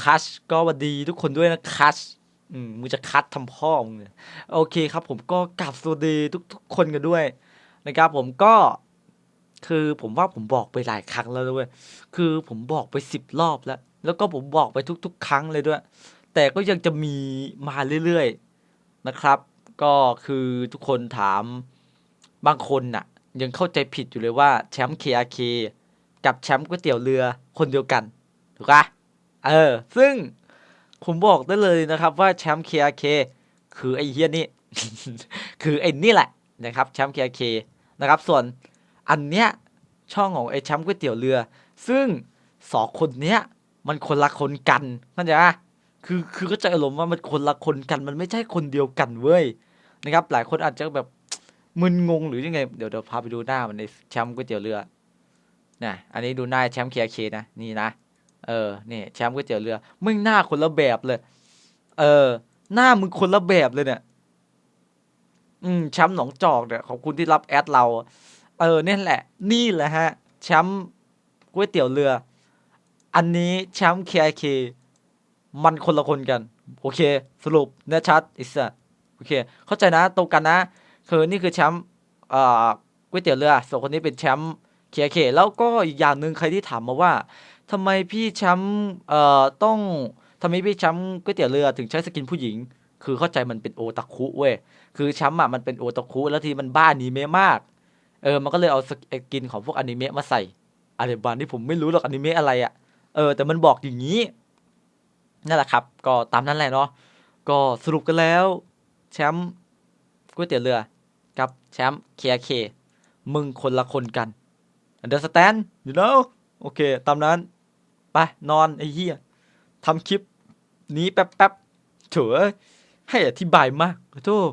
คัชก็วัสดีทุกคนด้วยนะคัชอืมมึงจะคัดทำพ่อมึงเนี่ยโอเคครับผมก็กลับสวัสดีทุกทุกคนกันด้วยนะครับผมก็คือผมว่าผมบอกไปหลายครั้งแล้วด้วย คือผมบอกไปสิบรอบแล้ว แล้วก็ผมบอกไปทุก ๆ ครั้งเลยด้วย แต่ก็ยังจะมีมาเรื่อยๆนะครับ ก็คือทุกคนถามบางคนน่ะ ยังเข้าใจผิดอยู่เลยว่าแชมป์ KRK กับแชมป์ก๋วยเตี๋ยวเรือคนเดียวกัน ถูกปะ เออ ซึ่งผมบอกได้เลยนะครับว่าแชมป์ KRK คือไอ้เฮียนี่ คือไอ้นี่แหละนะครับแชมป์ KRK นะครับ ส่วนอันเนี้ยช่องของไอ้แชมป์ก๋วยเตี๋ยวเรือ ซึ่งสองคนเนี้ยมันคนละคนกันเข้าใจปะคือคือเข้าใจอารมณ์ว่ามันคนละคนกัน มันไม่ใช่คนเดียวกันเว้ยนะครับ หลายคนอาจจะแบบมึนงงหรือยังไง เดี๋ยวเดี๋ยวพาไปดูหน้ามันในแชมป์ก๋วยเตี๋ยวเรือนะอันนี้ดูหน้าแชมป์ KRK นะ นี่นะ เออนี่แชมป์ก๋วยเตี๋ยวเรือมึงหน้าคนละแบบเลย เออ หน้ามึงคนละแบบเลยเนี่ย อืมแชมป์หนองจอกเนี่ยขอบคุณที่รับแอดเรา เออเนี่ยแหละ นี่แหละฮะแชมป์ก๋วยเตี๋ยวเรือ อันนี้แชมป์ KIK มันคนละคนกัน โอเค สรุปแน่ชัดอิสระโอเค เข้าใจนะตรงกันนะ คือนี่คือแชมป์เอ่อก๋วยเตี๋ยวเรือส่วนคนนี้เป็นแชมป์ KIK แล้วก็อีกอย่างหนึ่งใครที่ถามมาว่า ทำไมพี่แชมป์เอ่อต้องทำไมพี่แชมป์ก๋วยเตี๋ยวเรือถึงใช้สกินผู้หญิง คือเข้าใจมันเป็นโอตาคุเว้ยคือแชมป์อะมันเป็นโอตาคุแล้วทีมันบ้าอนิเมะมากเออมันก็เลยเอาสกินของพวกอนิเมะมาใส่อะไรบางที่ผมไม่รู้หรอกอนิเมะอะไรอะเออแต่มันบอกอย่างนี้นั่นแหละครับ ก็ตามนั้นแหละเนาะก็สรุปกันแล้ว แชมป์ก๋วยเตี๋ยวเรือกับแชมป์ KK มึงคนละคนกัน understand you know โอเค ตามนั้น ไปนอนไอ้เหี้ยทำคลิปนี้แป๊บๆเถอะให้อธิบายมากขอโทษ